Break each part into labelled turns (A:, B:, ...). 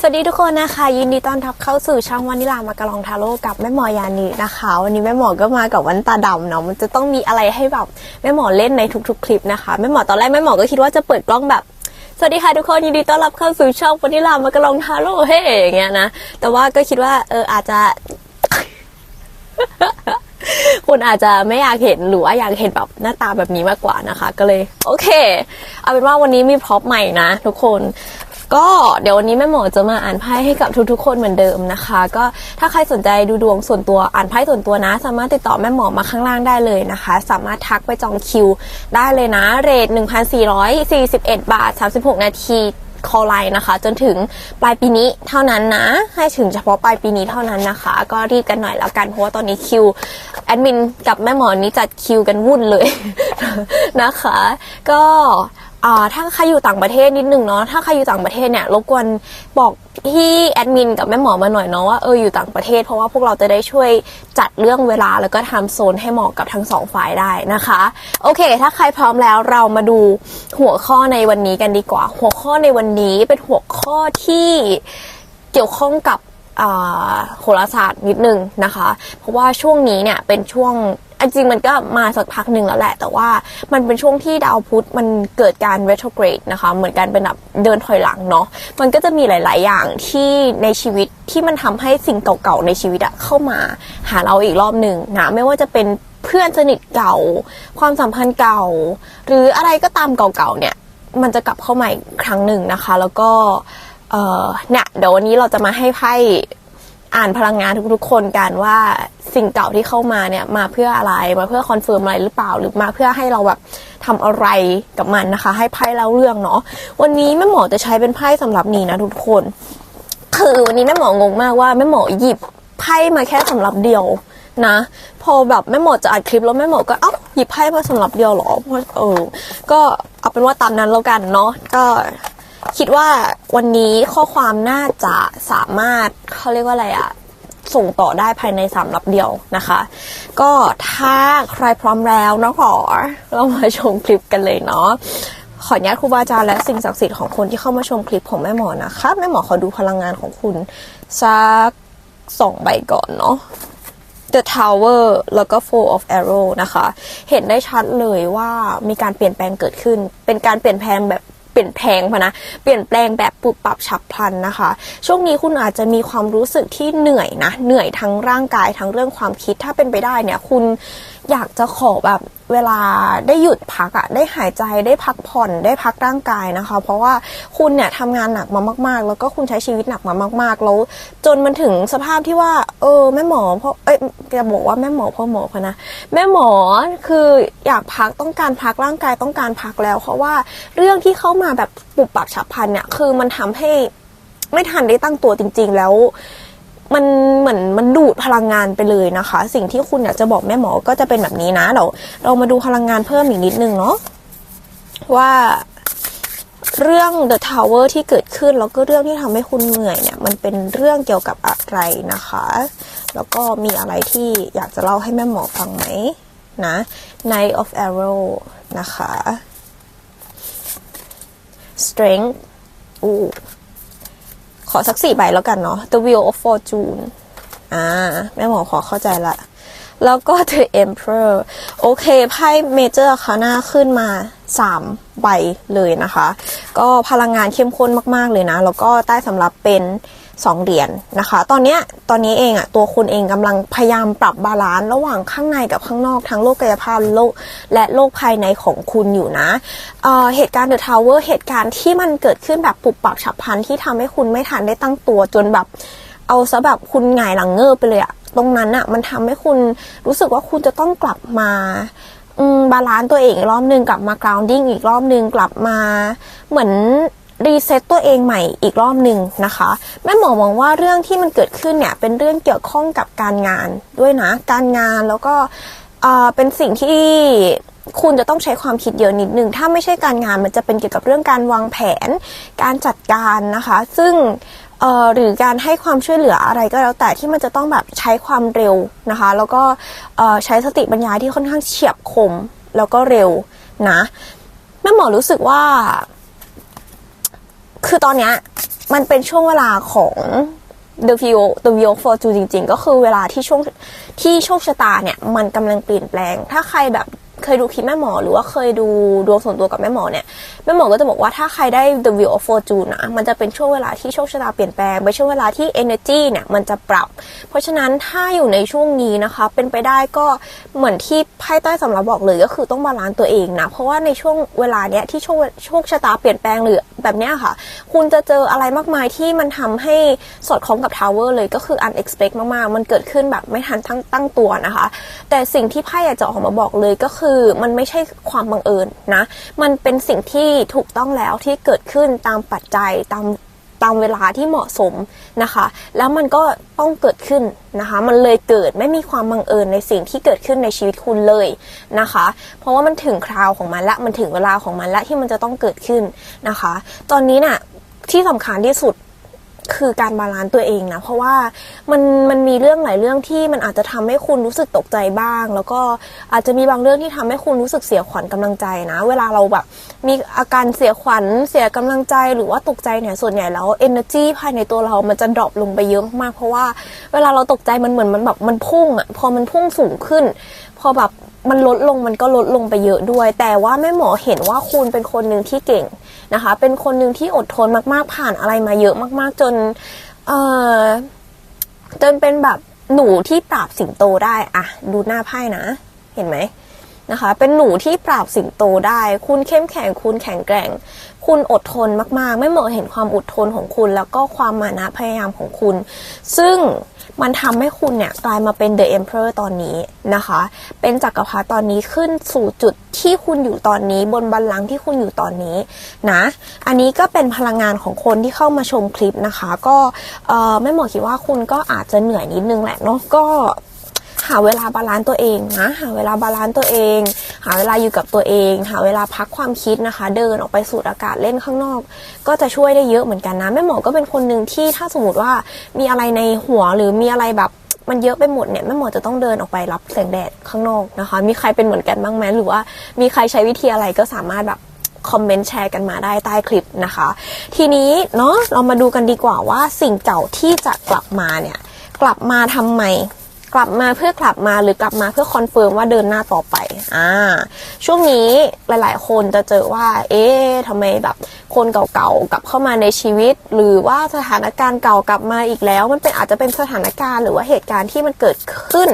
A: สวัสดีทุกคนนะคะ ยินดีต้อนรับเข้าสู่ช่องวานิลามากระลองทาโร่กับแม่หมอยานีนะคะ วันนี้แม่หมอก็มากับวันตาดำเนาะมันจะต้องมีอะไรให้แบบแม่หมอเล่นในทุกๆ คลิปนะคะแม่หมอตอนแรกแม่หมอก็คิดว่าจะเปิดกล้องแบบสวัสดีค่ะทุกคนยินดีต้อนรับเข้าสู่ช่องวานิลามากระลองทาโร่เฮ้อย่างเงี้ยนะแต่ว่าก็คิดว่าเอออาจจะคุณอาจจะไม่อยากเห็นหรือว่าอยากเห็นแบบหน้าตาแบบนี้มากกว่านะคะ ก็เลย โอเค เอาเป็นว่าวันนี้มีพร็อพใหม่นะทุกคน ก็เดี๋ยววันนี้แม่หมอจะมาอ่านไพ่ให้กับทุกๆ คนเหมือนเดิมนะคะ ก็ถ้าใครสนใจดูดวงส่วนตัวอ่านไพ่ส่วนตัวนะ สามารถติดต่อแม่หมอมาข้างล่างได้เลยนะคะ สามารถทักไปจองคิว ได้เลยนะ เรท 1,441 บาท 36 นาทีคอไลน์นะคะ จนถึงปลายปีนี้เท่านั้นนะ ให้ถึงเฉพาะปลายปีนี้เท่านั้นนะคะ ก็รีบกันหน่อยแล้วกันเพราะว่าตอนนี้คิวแอดมินกับแม่หมอนี้จัดคิวกันวุ่นเลยนะคะ ก็ ถ้าใครอยู่ต่างประเทศนิดนึงเนาะถ้าใครอยู่ต่างประเทศเนี่ยรบกวนบอกพี่แอดมินกับแม่หมอมาหน่อยเนาะว่าเอออยู่ต่างประเทศ เพราะว่าพวกเราจะได้ช่วยจัดเรื่องเวลาแล้วก็ทำโซนให้เหมาะกับทั้งสองฝ่ายได้นะคะ โอเค ถ้าใครพร้อมแล้วเรามาดูหัวข้อในวันนี้กันดีกว่า หัวข้อในวันนี้เป็นหัวข้อที่เกี่ยวข้องกับโหราศาสตร์นิดนึงนะคะ เพราะว่าช่วงนี้เนี่ยเป็นช่วง อันจริงมันก็มาสักพักหนึ่งแล้วแหละ แต่ว่ามันเป็นช่วงที่ดาวพุธมันเกิดการ retrograde นะคะ เหมือนการเป็นแบบเดินถอยหลังเนาะมันก็จะมีหลาย ๆ อย่างที่ในชีวิตที่มันทำให้สิ่งเก่าๆในชีวิตอะเข้ามาหาเราอีกรอบหนึ่งนะไม่ว่าจะเป็นเพื่อนสนิทเก่า ความสัมพันธ์เก่า หรืออะไรก็ตามเก่าๆเนี่ย มันจะกลับเข้ามาอีกครั้งหนึ่งนะคะ แล้วก็เนี่ยเดี๋ยววันนี้เราจะมาให้ไพ่ อ่านพลังงานทุกๆคนกันว่าสิ่งเก่าที่เข้ามาเนี่ยมาเพื่ออะไรมาเพื่อคอนเฟิร์มอะไรหรือเปล่าหรือมาเพื่อให้เราแบบทำอะไรกับมันนะคะ ให้ไพ่เล่าเรื่องเนาะวันนี้แม่หมอจะใช้เป็นไพ่สำหรับนี้นะทุกคน คือวันนี้แม่หมองงมากว่าแม่หมอหยิบไพ่มาแค่สำหรับเดียวนะ พอแบบแม่หมอจะอัดคลิปแล้วแม่หมอก็เอ้าหยิบไพ่มาสำหรับเดียวหรอเพราะเออก็เอาเป็นว่าตามนั้นแล้วกันเนาะก็ คิดว่าวันนี้ข้อความน่าจะสามารถเขาเรียกว่าอะไรอะส่งต่อได้ภายในสามรับเดียวนะคะ ก็ถ้าใครพร้อมแล้วน้องขอเรามาชมคลิปกันเลยเนาะขออนุญาตครูบาอาจารย์และสิ่งศักดิ์สิทธิ์ของคนที่เข้ามาชมคลิปของแม่หมอนะคะแม่หมอขอดูพลังงานของคุณสักสองใบก่อนเนาะ The Tower แล้วก็ Four of Arrow นะคะ เห็นได้ชัดเลยว่ามีการเปลี่ยนแปลงเกิดขึ้น เป็นการเปลี่ยนแปลงแบบ ปลี่ยนแปลงพนะเปลี่ยนแปลงแบบปุบปับฉับพลันนะคะ ช่วงนี้คุณอาจจะมีความรู้สึกที่เหนื่อยนะเหนื่อยทั้งร่างกายทั้งเรื่องความคิดถ้าเป็นไปได้เนี่ยคุณ อยากจะขอแบบเวลาได้หยุดพักอะได้หายใจได้พักผ่อนได้พักร่างกายนะคะ เพราะว่าคุณเนี่ยทำงานหนักมามาก ๆ แล้วก็คุณใช้ชีวิตหนักมามาก ๆ แล้ว จนมันถึงสภาพที่ว่า เออแม่หมอเพราะเอ้ยจะบอกว่าแม่หมอพ่อหมอพะนะแม่หมอคืออยากพักต้องการพักร่างกายต้องการพักแล้ว เพราะว่าเรื่องที่เข้ามาแบบปุบปับฉับพลันเนี่ยคือมันทำให้ไม่ทันได้ตั้งตัวจริง ๆ แล้ว มันเหมือนมันดูดพลังงานไปเลยนะคะ สิ่งที่คุณอยากจะบอกแม่หมอก็จะเป็นแบบนี้นะเราเรามาดูพลังงานเพิ่มอีกนิดนึงเนาะว่าเรื่อง The Tower ที่เกิดขึ้นแล้วก็เรื่องที่ทำให้คุณเหนื่อยเนี่ย มันเป็นเรื่องเกี่ยวกับอะไรนะคะ แล้วก็มีอะไรที่อยากจะเล่าให้แม่หมอฟังไหมนะ Knight of Arrow นะคะ Strength อู้ อสักสี่ใบแล้วกันเนาะ The Wheel of Fortune อ่า แม่หมอขอเข้าใจละ แล้วก็ The Emperor โอเคไพ่เมเจอร์คาน่าขึ้นมาสามใบเลยนะคะ ก็พลังงานเข้มข้นมาก ๆ เลยนะ แล้วก็ใต้สำรับเป็น สองเหรียญนะคะ ตอนนี้ตอนนี้เองอะตัวคุณเองกำลังพยายามปรับบาลานซ์ระหว่างข้างในกับข้างนอกทั้งโลกกายภาพโลกและโลกภายในของคุณอยู่นะเเหตุการณ์เดอะทาวเวอร์เหตุการณ์ที่มันเกิดขึ้นแบบปุบปับฉับพลันที่ทำให้คุณไม่ทันได้ตั้งตัวจนแบบเอาซะแบบคุณหงายหลังเงือบไปเลยอะตรงนั้นอะมันทำให้คุณรู้สึกว่าคุณจะต้องกลับมาบาลานซ์ตัวเองอีกรอบหนึ่งกลับมากราวดิ้งอีกรอบหนึ่งกลับมาเหมือน รีเซ็ตตัวเองใหม่อีกรอบหนึ่งนะคะ แม่หมอมองว่าเรื่องที่มันเกิดขึ้นเนี่ยเป็นเรื่องเกี่ยวข้องกับการงานด้วยนะ การงานแล้วก็เป็นสิ่งที่คุณจะต้องใช้ความคิดเยอะนิดนึง ถ้าไม่ใช่การงานมันจะเป็นเกี่ยวกับเรื่องการวางแผน การจัดการนะคะ ซึ่งหรือการให้ความช่วยเหลืออะไรก็แล้วแต่ที่มันจะต้องแบบใช้ความเร็วนะคะ แล้วก็ใช้สติปัญญาที่ค่อนข้างเฉียบคมแล้วก็เร็วนะแม่หมอรู้สึกว่า คือตอนเนี้ยมันเป็นช่วงเวลาของ The View The View for you จริง ๆ ก็คือเวลาที่ช่วงที่โชคชะตาเนี่ย มันกำลังเปลี่ยนแปลง ถ้าใครแบบ เคยดูคลิปแม่หมอหรือว่าเคยดูดวงส่วนตัวกับแม่หมอเนี่ยแม่หมอก็จะบอกว่าถ้าใครได้ The View of Fortune นะมันจะเป็นช่วงเวลาที่โชคชะตาเปลี่ยนแปลงเป็นช่วงเวลาที่ energy เนี่ยมันจะปรับ เพราะฉะนั้นถ้าอยู่ในช่วงนี้นะคะ เป็นไปได้ก็เหมือนที่ไพ่ใต้สำหรับบอกเลยก็คือต้องบาลานซ์ตัวเองนะเพราะว่าในช่วงเวลาเนี้ยที่โชคโชคชะตาเปลี่ยนแปลงหรือแบบเนี้ยค่ะ คุณจะเจออะไรมากมายที่มันทำให้สอดคล้องกับทาวเวอร์เลยก็คือ unexpect มากๆ มันเกิดขึ้นแบบไม่ทันตั้งตั้งตัวนะคะ แต่สิ่งที่ไพ่อยากจะออกมาบอกเลยก็คือมันไม่ใช่ความบังเอิญนะ มันเป็นสิ่งที่ถูกต้องแล้วที่เกิดขึ้นตามปัจจัยตามตามเวลาที่เหมาะสมนะคะ แล้วมันก็ต้องเกิดขึ้นนะคะ มันเลยเกิดไม่มีความบังเอิญในสิ่งที่เกิดขึ้นในชีวิตคุณเลยนะคะ เพราะว่ามันถึงคราวของมันละ มันถึงเวลาของมันละที่มันจะต้องเกิดขึ้นนะคะ ตอนนี้น่ะที่สำคัญที่สุด คือการบาลานซ์ตัวเองนะ เพราะว่ามันมันมีเรื่องหลายเรื่องที่มันอาจจะทำให้คุณรู้สึกตกใจบ้าง แล้วก็อาจจะมีบางเรื่องที่ทำให้คุณรู้สึกเสียขวัญกำลังใจนะ เวลาเราแบบมีอาการเสียขวัญเสียกำลังใจหรือว่าตกใจเนี่ยส่วนใหญ่แล้ว energy ภายในตัวเรามันจะดรอปลงไปเยอะมากเพราะว่าเวลาเราตกใจมันเหมือนมันแบบมันพุ่งอะพอมันพุ่งสูงขึ้นพอแบบมันลดลงมันก็ลดลงไปเยอะด้วย แต่ว่าแม่หมอเห็นว่าคุณเป็นคนหนึ่งที่เก่งนะคะ เป็นคนหนึ่งที่อดทนมากๆ ผ่านอะไรมาเยอะมาก ๆ จนเอ่อจนเป็นแบบหนูที่ปราบสิงโตได้อะดูหน้าไพ่นะ เห็นไหมนะคะ เป็นหนูที่ปราบสิงโตได้ คุณเข้มแข็งคุณแข็งแกร่ง คุณอดทนมากๆ ไม่หมอเห็นความอดทนของคุณ แล้วก็ความมานะพยายามของคุณ ซึ่ง มันทำให้คุณเนี่ยกลายมาเป็น The Emperor ตอนนี้นะคะ เป็นจักรพรรดิตอนนี้ขึ้นสู่จุดที่คุณอยู่ตอนนี้ บนบัลลังก์ที่คุณอยู่ตอนนี้นะ อันนี้ก็เป็นพลังงานของคนที่เข้ามาชมคลิปนะคะ ก็เออไม่หมอคิดว่าคุณก็อาจจะเหนื่อยนิดนึงแหละเนาะก็หาเวลาบาลานซ์ตัวเองนะหาเวลาบาลานซ์ตัวเอง หาเวลาอยู่กับตัวเอง หาเวลาพักความคิดนะคะ เดินออกไปสูดอากาศเล่นข้างนอก ก็จะช่วยได้เยอะเหมือนกันนะแม่หมอก็เป็นคนหนึ่งที่ถ้าสมมติว่ามีอะไรในหัวหรือมีอะไรแบบมันเยอะไปหมดเนี่ยแม่หมอจะต้องเดินออกไปรับแสงแดดข้างนอกนะคะ มีใครเป็นเหมือนกันบ้างไหมหรือว่ามีใครใช้วิธีอะไรก็สามารถแบบคอมเมนต์แชร์กันมาได้ใต้คลิปนะคะ ทีนี้เนาะเรามาดูกันดีกว่าว่าสิ่งเก่าที่จะกลับมาเนี่ยกลับมาทำไม กลับมาเพื่อกลับมาหรือกลับมาเพื่อคอนเฟิร์มว่าเดินหน้าต่อไป อ่า ช่วงนี้หลาย ๆ คนจะเจอว่า เอ๊ะทำไมแบบคนเก่าๆกลับเข้ามาในชีวิต หรือว่าสถานการณ์เก่ากลับมาอีกแล้ว มันเป็นอาจจะเป็นสถานการณ์ หรือว่าเหตุการณ์ที่มันเกิดขึ้น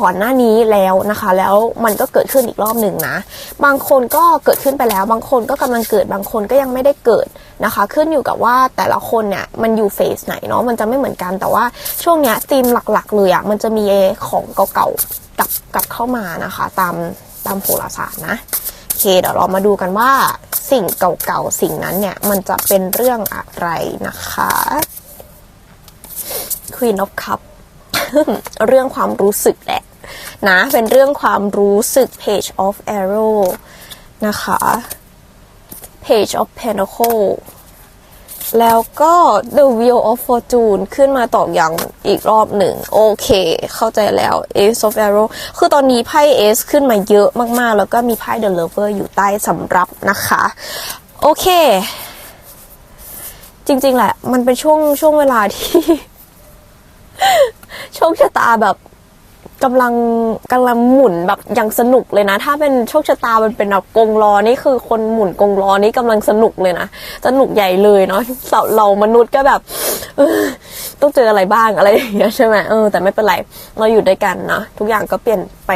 A: ก่อนหน้านี้แล้วนะคะ แล้วมันก็เกิดขึ้นอีกรอบหนึ่งนะ บางคนก็เกิดขึ้นไปแล้ว บางคนก็กำลังเกิด บางคนก็ยังไม่ได้เกิด นะคะ ขึ้นอยู่กับว่าแต่ละคนเนี่ยมันอยู่เฟสไหนเนาะมันจะไม่เหมือนกันแต่ว่าช่วงเนี้ยธีมหลักๆเลยอะ่ะมันจะมีของเก่าๆกลับกลับเข้ามานะคะ ตามตามโหราศาสตร์นะโอเคเดี๋ยวเรามาดูกันว่าสิ่งเก่าๆสิ่งนั้นเนี่ยมันจะเป็นเรื่องอะไรนะคะ Queen of Cup เรื่องความรู้สึกแหละนะ เป็นเรื่องความรู้สึก Page of Arrow นะคะ Page of Pentacle แล้วก็ The Wheel of Fortune ขึ้นมาตอกย้ำอีกรอบหนึ่ง โอเค เข้าใจแล้ว Ace of Arrow คือตอนนี้ไพ่ Ace ขึ้นมาเยอะมาก ๆ แล้วก็มีไพ่ The Lover อยู่ใต้สำรับนะคะ โอเค จริง ๆ แหละ มันเป็นช่วงช่วงเวลาที่ โชคชะตาแบบ กำลังกำลังหมุนแบบย่างสนุกเลยนะ ถ้าเป็นโชคชะตามันเป็นแบบกงล้อนี่คือคนหมุนกงล้อนี่กำลังสนุกเลยนะสนุกใหญ่เลยเนาะเราเรามนุษย์ก็แบบต้องเจออะไรบ้างอะไรอย่างเงี้ยใช่ไหมเออแต่ไม่เป็นไรเราอยู่ด้วยกันนะทุกอย่างก็เปลี่ยนไป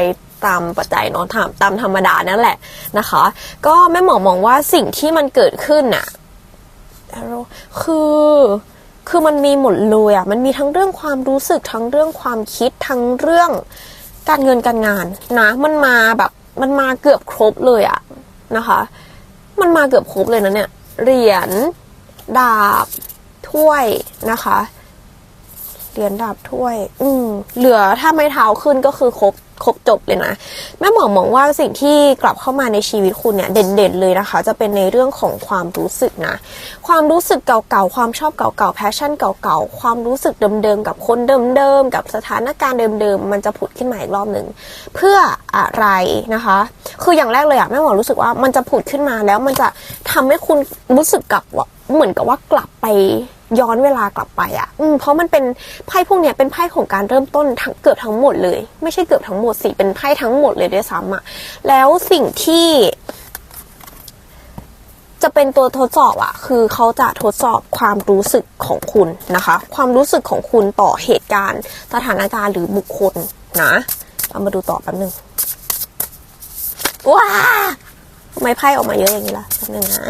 A: ตามปัจจัยเนาะตามตามธรรมดานั่นแหละนะคะ ก็แม่หมอมองว่าสิ่งที่มันเกิดขึ้นน่ะคือ คือมันมีหมดเลยอะมันมีทั้งเรื่องความรู้สึกทั้งเรื่องความคิดทั้งเรื่องการเงินการงานนะ มันมาแบบมันมาเกือบครบเลยอะนะคะ มันมาเกือบครบเลยนะเนี่ยเหรียญดาบถ้วยนะคะเหรียญดาบถ้วย อืมเหลือถ้าไม่เท้าขึ้นก็คือครบ ครบจบเลยนะ แม่หมอมองว่าสิ่งที่กลับเข้ามาในชีวิตคุณเนี่ยเด่นๆเลยนะคะ จะเป็นในเรื่องของความรู้สึกนะ ความรู้สึกเก่าๆ ความชอบเก่าๆ แพชชั่นเก่าๆ ความรู้สึกเดิมๆ กับคนเดิมๆ กับสถานการณ์เดิมๆ มันจะผุดขึ้นมาอีกรอบหนึ่งเพื่ออะไรนะคะ คืออย่างแรกเลยอะแม่หมอรู้สึกว่ามันจะผุดขึ้นมาแล้วมันจะทำให้คุณรู้สึกกับเหมือนกับว่ากลับไป ย้อนเวลากลับไปอะอืมเพราะมันเป็นไพ่พวกเนี้ยเป็นไพ่ของการเริ่มต้นทั้งเกือบทั้งหมดเลย ไม่ใช่เกือบทั้งหมดสิเป็นไพ่ทั้งหมดเลยด้วยซ้ำอะแล้วสิ่งที่ จะเป็นตัวทดสอบอะคือเขาจะทดสอบความรู้สึกของคุณนะคะ ความรู้สึกของคุณต่อเหตุการณ์ สถานการณ์หรือบุคคลนะเอามาดูต่อแป๊บนึงว้าทำไมไพ่ออกมาเยอะอย่างนี้ล่ะแป๊บนึงนะ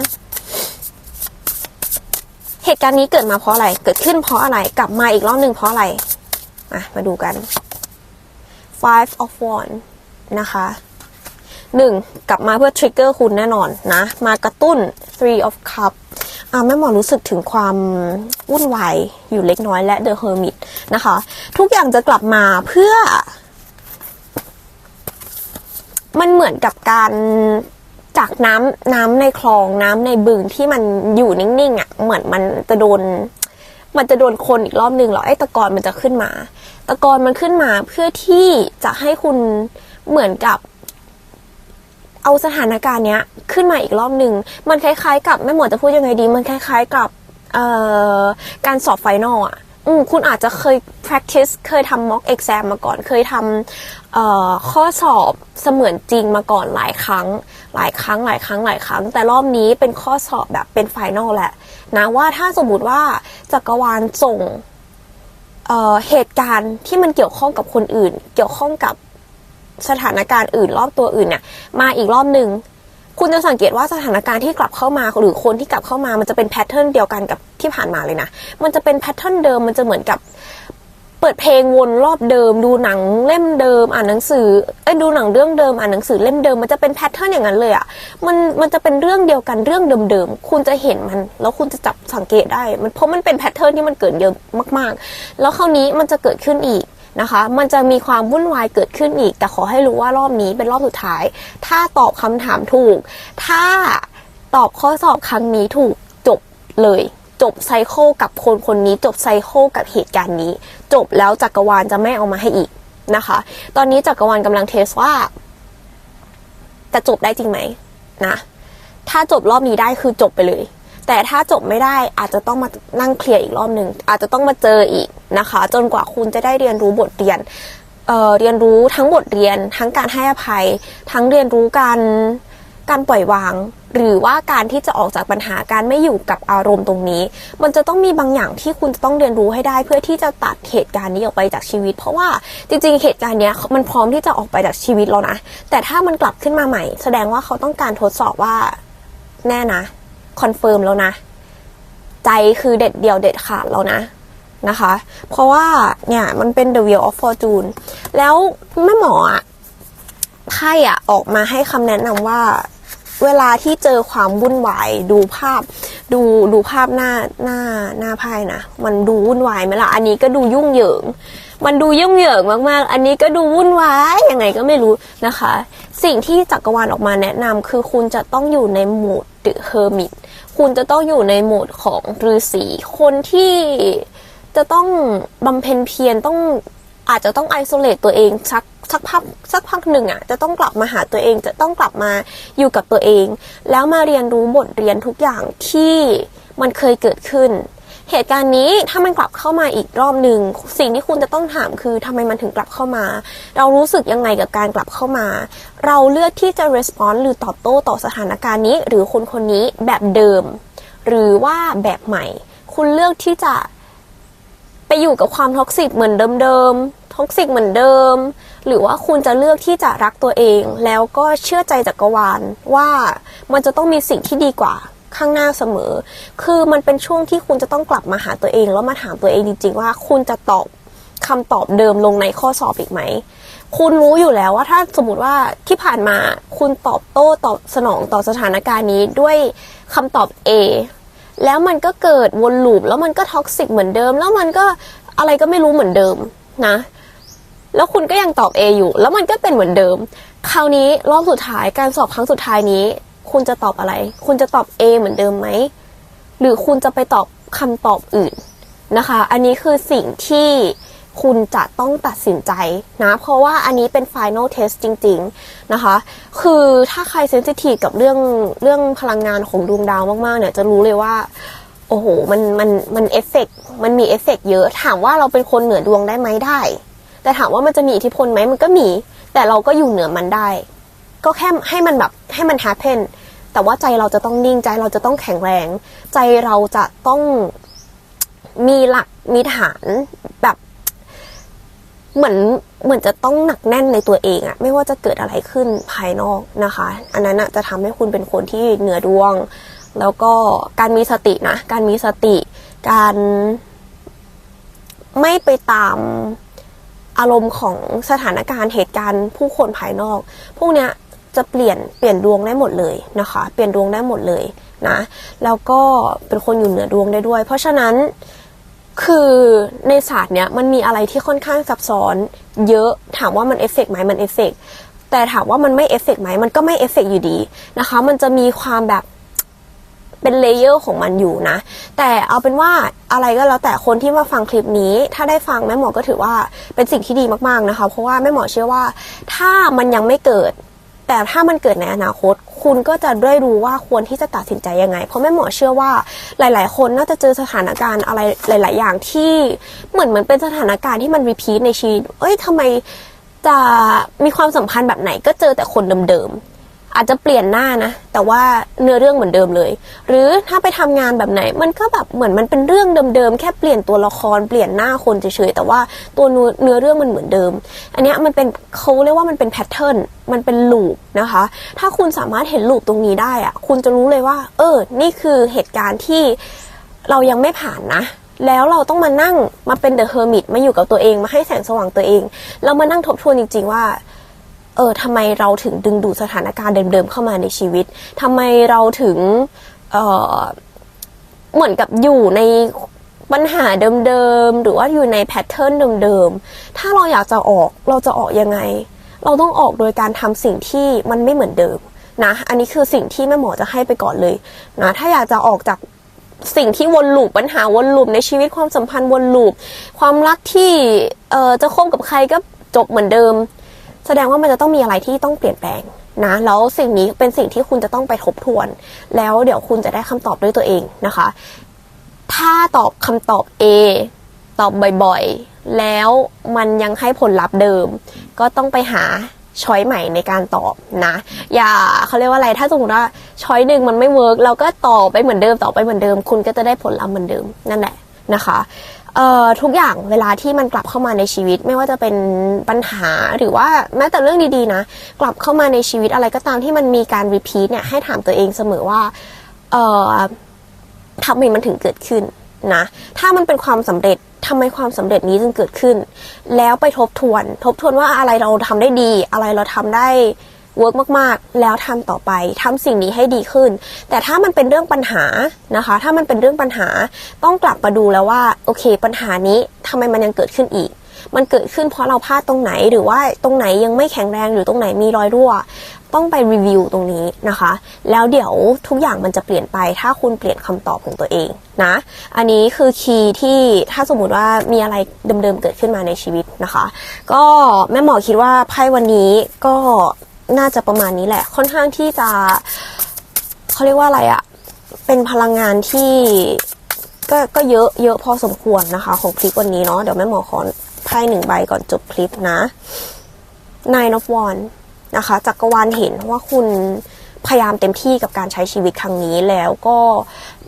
A: เหตุการณ์นี้เกิดมาเพราะอะไร เกิดขึ้นเพราะอะไร กลับมาอีกรอบหนึ่งเพราะอะไรอะมาดูกัน five of wands นะคะหนึ่งกลับมาเพื่อทริกเกอร์คุณแน่นอนนะ มากระตุ้น three of cup อ่าแม่หมอรู้สึกถึงความวุ่นวายอยู่เล็กน้อยและ the hermit นะคะ ทุกอย่างจะกลับมาเพื่อ มันเหมือนกับการ จากน้ำน้ำในคลองน้ำในบึงที่มันอยู่นิ่งๆอะ่ะเหมือนมันจะโดน มันจะโดนคนอีกรอบหนึ่งแล้วไอ้ตะกอนมันจะขึ้นมา ตะกอนมันขึ้นมาเพื่อที่จะให้คุณเหมือนกับ เอาสถานการณ์เนี้ย ขึ้นมาอีกรอบหนึ่งมันคล้ายๆ กับไม่หมดจะพูดยังไงดี มันคล้าย ๆ กับเอ่อการสอบไฟนอลอะคุณอาจจะเคย practice เคยทำ mock exam มาก่อน เคยทำ ข้อสอบเสมือนจริงมาก่อนหลายครั้ง หลายครั้งหลายครั้งหลายครั้ง แต่รอบนี้เป็นข้อสอบแบบเป็นไฟนอลแหละนะว่าถ้าสมมติว่าจักรวาลส่งเเหตุการณ์ที่มันเกี่ยวข้องกับคนอื่น เกี่ยวข้องกับสถานการณ์อื่นรอบตัวอื่นเนี่ยมาอีกรอบหนึ่งคุณจะสังเกตว่าสถานการณ์ที่กลับเข้ามาหรือคนที่กลับเข้ามามันจะเป็นแพทเทิร์นเดียวกันกับที่ผ่านมาเลยนะ มันจะเป็นแพทเทิร์นเดิมมันจะเหมือนกับ เปิดเพลงวนรอบเดิม ดูหนังเล่มเดิม อ่านหนังสือเอ้ยดูหนังเรื่องเดิมอ่านหนังสือเล่มเดิมมันจะเป็นแพทเทิร์นอย่างนั้นเลยอะ่ะมันมันจะเป็นเรื่องเดียวกันเรื่องเดิมๆคุณจะเห็นมัน แล้วคุณจะจับสังเกตได้ มันเพราะมันเป็นแพทเทิร์นที่มันเกิดเยอะมากๆ แล้วคราวนี้มันจะเกิดขึ้นอีกนะคะ มันจะมีความวุ่นวายเกิดขึ้นอีก แต่ขอให้รู้ว่ารอบนี้เป็นรอบสุดท้าย ถ้าตอบคำถามถูก ถ้าตอบข้อสอบครั้งนี้ถูกจบเลย จบไซเคิลกับคนคนนี้ จบไซเคิลกับเหตุการณ์นี้ จบแล้วจักรวาลจะไม่เอามาให้อีกนะคะ ตอนนี้จักรวาลกำลังเทสว่าจะจบได้จริงไหมนะ ถ้าจบรอบนี้ได้คือจบไปเลย แต่ถ้าจบไม่ได้อาจจะต้องมานั่งเคลียร์อีกรอบหนึ่งอาจจะต้องมาเจออีกนะคะ จนกว่าคุณจะได้เรียนรู้บทเรียนเเรียนรู้ทั้งบทเรียนทั้งการให้อภัย ทั้งเรียนรู้การ การปล่อยวาง หรือว่าการที่จะออกจากปัญหาการไม่อยู่กับอารมณ์ตรงนี้ มันจะต้องมีบางอย่างที่คุณจะต้องเรียนรู้ให้ได้ เพื่อที่จะตัดเหตุการณ์นี้ออกไปจากชีวิต เพราะว่าจริงๆ เหตุการณ์เนี้ยมันพร้อมที่จะออกไปจากชีวิตแล้วนะ แต่ถ้ามันกลับขึ้นมาใหม่ แสดงว่าเขาต้องการทดสอบว่าแน่นะคอนเฟิร์มแล้วนะ ใจคือเด็ดเดียวเด็ดขาดแล้วนะนะคะ เพราะว่าเนี่ยมันเป็น the wheel of fortune แล้วแม่หมออะไพ่อะออกมาให้คำแนะนำว่า เวลาที่เจอความวุ่นวายดูภาพ ดูดูภาพหน้าหน้าหน้าไพ่นะมันดูวุ่นวายไหมล่ะอันนี้ก็ดูยุ่งเหยิง มันดูยุ่งเหยิงมากๆ อันนี้ก็ดูวุ่นวายยังไงก็ไม่รู้นะคะ สิ่งที่จักรวาลออกมาแนะนำคือคุณจะต้องอยู่ในโหมด The Hermit คุณจะต้องอยู่ในโหมดของฤาษีคนที่จะต้องบำเพ็ญเพียรต้อง อาจจะต้องไอโซเลตตัวเองสักสักพักสักพักหนึ่งอะจะต้องกลับมาหาตัวเองจะต้องกลับมาอยู่กับตัวเอง แล้วมาเรียนรู้บทเรียนทุกอย่างที่มันเคยเกิดขึ้น เหตุการณ์นี้ถ้ามันกลับเข้ามาอีกรอบหนึ่งสิ่งที่คุณจะต้องถามคือทำไมมันถึงกลับเข้ามา เรารู้สึกยังไงกับการกลับเข้ามา เราเลือกที่จะ response หรือตอบโต้ต่อสถานการณ์นี้ หรือคนคนนี้แบบเดิม หรือว่าแบบใหม่ คุณเลือกที่จะ ไปอยู่กับความท็อกซิกเหมือนเดิมๆท็อกซิกเหมือนเดิม หรือว่าคุณจะเลือกที่จะรักตัวเอง แล้วก็เชื่อใจจักรวาลว่ามันจะต้องมีสิ่งที่ดีกว่าข้างหน้าเสมอ คือมันเป็นช่วงที่คุณจะต้องกลับมาหาตัวเอง แล้วมาถามตัวเองจริงๆว่าคุณจะตอบคำตอบเดิมลงในข้อสอบอีกไหม คุณรู้อยู่แล้วว่าถ้าสมมติว่าที่ผ่านมาคุณตอบโต้ตอบสนองต่อสถานการณ์นี้ด้วยคำตอบ A แล้วมันก็เกิดวนลูปแล้วมันก็ท็อกซิกเหมือนเดิม แล้วมันก็อะไรก็ไม่รู้เหมือนเดิมนะ แล้วคุณก็ยังตอบ A อยู่ แล้วมันก็เป็นเหมือนเดิม คราวนี้รอบสุดท้ายการสอบครั้งสุดท้ายนี้ คุณจะตอบอะไร คุณจะตอบ A เหมือนเดิมไหมหรือคุณจะไปตอบคำตอบอื่นนะคะ อันนี้คือสิ่งที่ คุณจะต้องตัดสินใจนะ เพราะว่าอันนี้เป็น final test จริง ๆ นะคะ คือถ้าใครเซนซิทีฟกับเรื่องเรื่องพลังงานของดวงดาวมากๆ เนี่ยจะรู้เลยว่า โอ้โห มันมันมันเอฟเฟกมันมีเอฟเฟกเยอะ ถามว่าเราเป็นคนเหนือดวงได้ไหมได้ แต่ถามว่ามันจะมีอิทธิพลไหมมันก็มี แต่เราก็อยู่เหนือมันได้ ก็แค่ให้มันแบบให้มัน happen แต่ว่าใจเราจะต้องนิ่งใจเราจะต้องแข็งแรง ใจเราจะต้องมีหลักมีฐานแบบ เหมือนเหมือนจะต้องหนักแน่นในตัวเองอะไม่ว่าจะเกิดอะไรขึ้นภายนอกนะคะ อันนั้นอะจะทำให้คุณเป็นคนที่เหนือดวง แล้วก็การมีสตินะ การมีสติ การไม่ไปตามอารมณ์ของสถานการณ์เหตุการณ์ผู้คนภายนอก พวกเนี้ยจะเปลี่ยนเปลี่ยนดวงได้หมดเลยนะคะ เปลี่ยนดวงได้หมดเลยนะ แล้วก็เป็นคนอยู่เหนือดวงได้ด้วย เพราะฉะนั้น คือในศาสตร์เนี้ยมันมีอะไรที่ค่อนข้างซับซ้อน เยอะถามว่ามันเอฟเฟกต์ไหมมันเอฟเฟกต์แต่ถามว่ามันไม่เอฟเฟกต์ไหมมันก็ไม่เอฟเฟกต์อยู่ดีนะคะ มันจะมีความแบบเป็นเลเยอร์ของมันอยู่นะ แต่เอาเป็นว่าอะไรก็แล้วแต่คนที่มาฟังคลิปนี้ ถ้าได้ฟังแม่หมอก็ถือว่าเป็นสิ่งที่ดีมากๆนะคะ เพราะว่าแม่หมอเชื่อว่า ถ้ามันยังไม่เกิด แต่ถ้ามันเกิดในอนาคต คุณก็จะได้รู้ว่าควรที่จะตัดสินใจยังไง เพราะแม่หมอเชื่อว่าหลาย ๆ คนน่าจะเจอสถานการณ์อะไรหลาย ๆ อย่างที่เหมือนเหมือนเป็นสถานการณ์ที่มันรีพีทในชีวิต เอ้ยทำไมจะมีความสัมพันธ์แบบไหนก็เจอแต่คนเดิมๆ อาจจะเปลี่ยนหน้านะ แต่ว่าเนื้อเรื่องเหมือนเดิมเลย หรือถ้าไปทำงานแบบไหน มันก็แบบเหมือนมันเป็นเรื่องเดิมๆ แค่เปลี่ยนตัวละครเปลี่ยนหน้าคนเฉยๆ แต่ว่าตัวเนื้อเรื่องมันเหมือนเดิม อันนี้มันเป็นเขาเรียกว่ามันเป็นแพทเทิร์น มันเป็นลูปนะคะ ถ้าคุณสามารถเห็นลูปตรงนี้ได้อะคุณจะรู้เลยว่า เออ นี่คือเหตุการณ์ที่เรายังไม่ผ่านนะแล้วเราต้องมานั่งมาเป็นเดอะเฮอร์มิตมาอยู่กับตัวเองมาให้แสงสว่างตัวเอง เรามานั่งทบทวนจริง ๆ ว่า เออทำไมเราถึงดึงดูดสถานการณ์เดิมๆเข้ามาในชีวิตทำไมเราถึงเออเหมือนกับอยู่ในปัญหาเดิมๆ หรือว่าอยู่ในแพทเทิร์นเดิมๆ ถ้าเราอยากจะออกเราจะออกยังไง เราต้องออกโดยการทำสิ่งที่มันไม่เหมือนเดิมนะ อันนี้คือสิ่งที่แม่หมอจะให้ไปก่อนเลยนะ ถ้าอยากจะออกจากสิ่งที่วนลูปปัญหาวนลูปในชีวิตความสัมพันธ์วนลูป ความรักที่เอ่อจะคบกับใครก็จบเหมือนเดิม แสดงว่ามันจะต้องมีอะไรที่ต้องเปลี่ยนแปลงนะแล้วสิ่งนี้เป็นสิ่งที่คุณจะต้องไปทบทวน แล้วเดี๋ยวคุณจะได้คำตอบด้วยตัวเองนะคะ ถ้าตอบคำตอบ A ตอบบ่อยๆ แล้วมันยังให้ผลลัพธ์เดิม ก็ต้องไปหาช้อยใหม่ในการตอบนะ อย่าเขาเรียกว่าอะไรถ้าสมมติว่าช้อยหนึ่งมันไม่เวิร์กเราก็ตอบไปเหมือนเดิมตอบไปเหมือนเดิม คุณก็จะได้ผลลัพธ์เหมือนเดิมนั่นแหละนะคะ เอ่อทุกอย่างเวลาที่มันกลับเข้ามาในชีวิต ไม่ว่าจะเป็นปัญหาหรือว่าแม้แต่เรื่องดีๆนะ กลับเข้ามาในชีวิตอะไรก็ตามที่มันมีการรีพีทเนี่ยให้ถามตัวเองเสมอว่าเอ่อทำไมมันถึงเกิดขึ้นนะถ้ามันเป็นความสำเร็จทำไมความสำเร็จนี้จึงเกิดขึ้น แล้วไปทบทวน ทบทวนว่าอะไรเราทำได้ดี อะไรเราทำได้ เวิร์กมากๆ แล้วทำต่อไปทำสิ่งนี้ให้ดีขึ้น แต่ถ้ามันเป็นเรื่องปัญหานะคะ ถ้ามันเป็นเรื่องปัญหาต้องกลับมาดูแล้วว่าโอเค ปัญหานี้ทำไมมันยังเกิดขึ้นอีก มันเกิดขึ้นเพราะเราพลาดตรงไหนหรือว่าตรงไหนยังไม่แข็งแรงหรือตรงไหนมีรอยรั่วต้องไปรีวิวตรงนี้นะคะ แล้วเดี๋ยวทุกอย่างมันจะเปลี่ยนไปถ้าคุณเปลี่ยนคำตอบของตัวเองนะ อันนี้คือคีย์ที่ถ้าสมมติว่ามีอะไรเดิมๆเกิดขึ้นมาในชีวิตนะคะ ก็แม่หมอคิดว่าไพ่วันนี้ก็ น่าจะประมาณนี้แหละ ค่อนข้างที่จะเขาเรียกว่าอะไรอะเป็นพลังงานที่ก็ก็เยอะเยอะพอสมควรนะคะ ของคลิปวันนี้เนาะเดี๋ยวแม่หมอขอไพ่หนึ่งใบก่อนจบคลิปนะ Nine of Wands นะคะจักรวาลเห็นว่าคุณพยายามเต็มที่กับการใช้ชีวิตครั้งนี้แล้วก็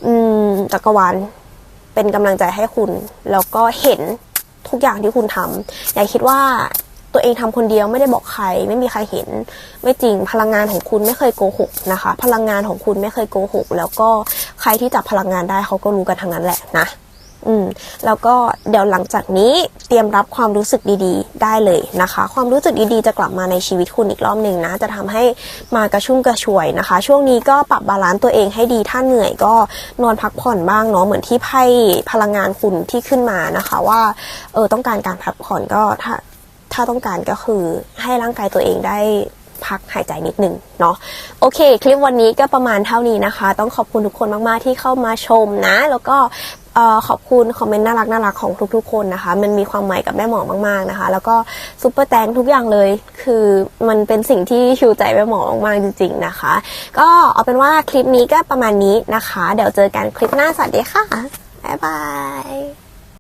A: อืมจักรวาลเป็นกำลังใจให้คุณ แล้วก็เห็นทุกอย่างที่คุณทำอย่าคิดว่า ตัวเองทำคนเดียวไม่ได้บอกใคร ไม่มีใครเห็น ไม่จริงพลังงานของคุณไม่เคยโกหกนะคะ พลังงานของคุณไม่เคยโกหก แล้วก็ใครที่จับพลังงานได้เขาก็รู้กันทั้งนั้นแหละนะอืมแล้วก็เดี๋ยวหลังจากนี้เตรียมรับความรู้สึกดีๆ ได้เลยนะคะ ความรู้สึกดีๆจะกลับมาในชีวิตคุณอีกรอบหนึ่งนะ จะทำให้มากระชุ่มกระชวยนะคะ ช่วงนี้ก็ปรับบาลานซ์ตัวเองให้ดีถ้าเหนื่อยก็นอนพักผ่อนบ้างเนาะเหมือนที่ไพ่พลังงานคุณที่ขึ้นมานะคะ ว่าเออต้องการการพักผ่อนก็ถ้าาต้องการก็คือให้ร่างกายตัวเองได้พักหายใจนิดหนึ่งเนาะโอเค คลิปวันนี้ก็ประมาณเท่านี้นะคะ ต้องขอบคุณทุกคนมาก ๆ ที่เข้ามาชมนะ แล้วก็ขอบคุณคอมเมนต์น่ารักน่ารักของทุกๆคนนะคะ มันมีความหมายกับแม่หมอมากๆนะคะ แล้วก็ซุปเปอร์แตงทุกอย่างเลย คือมันเป็นสิ่งที่ฮิวใจแม่หมอมากๆจริง ๆนะคะ ก็เอาเป็นว่าคลิปนี้ก็ประมาณนี้นะคะ เดี๋ยวเจอกันคลิปหน้าสวัสดีค่ะบ๊ายบาย